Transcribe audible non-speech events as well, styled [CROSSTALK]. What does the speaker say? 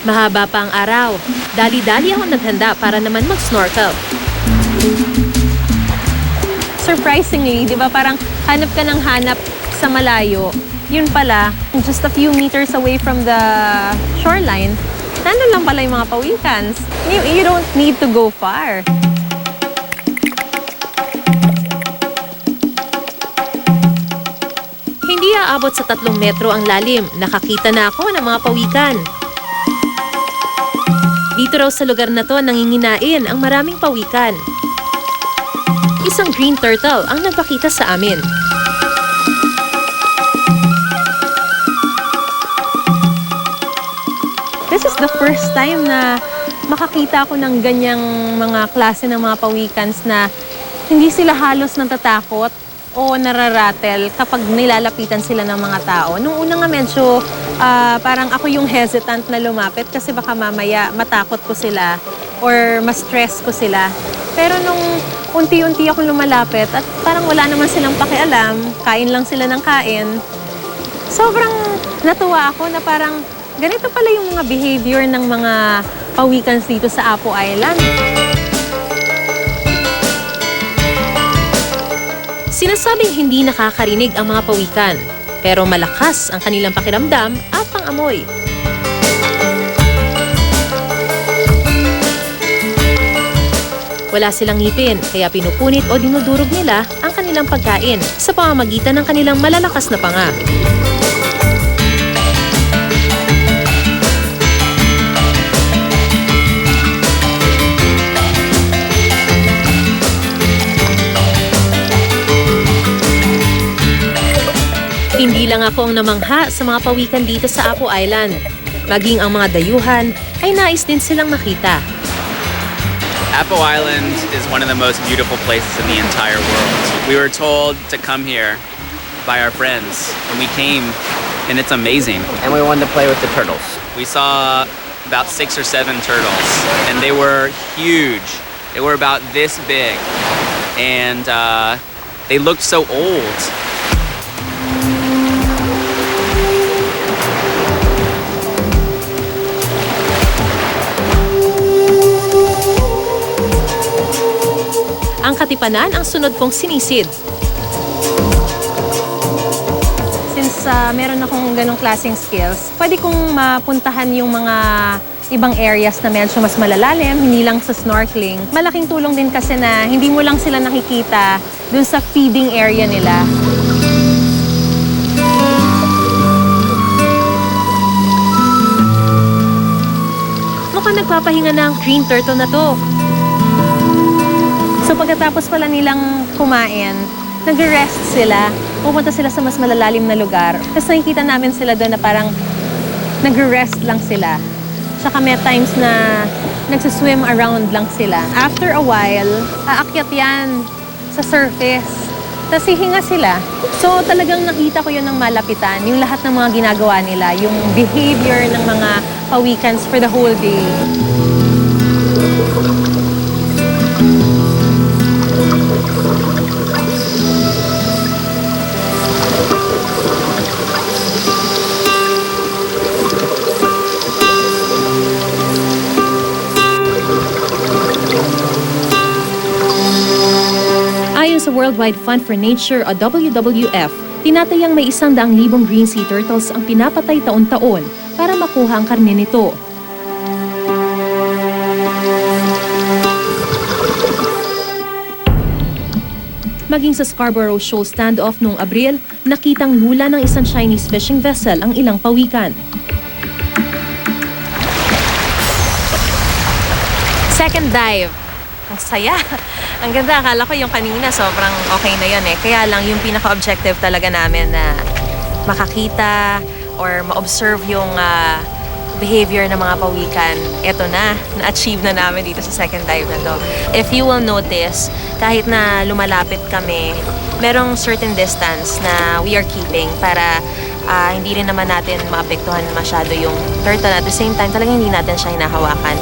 Mahaba pa ang araw. Dali-dali ako naghanda para naman mag-snorkel. Surprisingly, di ba parang hanap ka ng hanap sa malayo. Yun pala, just a few meters away from the shoreline, nandun lang pala yung mga pawikans. You, you don't need to go far. Hindi aabot sa tatlong metro ang lalim. Nakakita na ako ng mga pawikan. Dito raw sa lugar na to nanginginain ang maraming pawikan. Isang green turtle ang nagpakita sa amin. This is the first time na makakita ako ng ganyang mga klase ng mga pawikans na hindi sila halos natatakot o nararatel kapag nilalapitan sila ng mga tao. Nung una nga medyo ah, parang ako yung hesitant na lumapit kasi baka mamaya matakot ko sila or ma-stress ko sila. Pero nung unti-unti ako lumalapit at parang wala naman silang pakialam, kain lang sila ng kain, sobrang natuwa ako na parang ganito pala yung mga behavior ng mga pawikans dito sa Apo Island. Sinasabing hindi nakakarinig ang mga pawikan, pero malakas ang kanilang pakiramdam at pangamoy. Wala silang ngipin, kaya pinupunit o dinudurog nila ang kanilang pagkain sa pamamagitan ng kanilang malalakas na panga. Lang ako ang namangha sa mga pawikan dito sa Apo Island. Maging ang mga dayuhan ay nais din silang makita. Apo Island is one of the most beautiful places in the entire world. We were told to come here by our friends, and we came, and it's amazing. and we wanted to play with the turtles. We saw about six or seven turtles, and they were huge. They were about this big, and uh, they looked so old. Ang katipanan ang sunod kong sinisid. Since ah, meron akong ganong klaseng skills, pwede kong mapuntahan yung mga ibang areas na medyo mas malalalim, hindi lang sa snorkeling. Malaking tulong din kasi na hindi mo lang sila nakikita dun sa feeding area nila. Mukhang nagpapahinga na ang green turtle na to. So pagkatapos pala nilang kumain, nag-rest sila. Pupunta sila sa mas malalalim na lugar. Tapos nakikita namin sila doon na parang nag-rest lang sila. Tsaka may times na nagsiswim around lang sila. After a while, aakyat yan sa surface. Tapos hihinga sila. So talagang nakita ko yun ng malapitan, yung lahat ng mga ginagawa nila, yung behavior ng mga pawikans for the whole day. Sa Worldwide Fund for Nature o WWF, tinatayang may isang daang libong green sea turtles ang pinapatay taon-taon para makuha ang karne nito. Maging sa Scarborough Shoal standoff noong Abril, nakitang lula ng isang Chinese fishing vessel ang ilang pawikan. Second dive. Saya. [LAUGHS] Ang ganda. Akala ko yung kanina sobrang okay na yun eh. Kaya lang yung pinaka-objective talaga namin na makakita or ma-observe yung ah, behavior ng mga pawikan. Ito na. Na-achieve na namin dito sa second dive na to. If you will notice, kahit na lumalapit kami, merong certain distance na we are keeping para ah, hindi rin naman natin maapektuhan masyado yung turtle. At the same time, talagang hindi natin siya hinahawakan.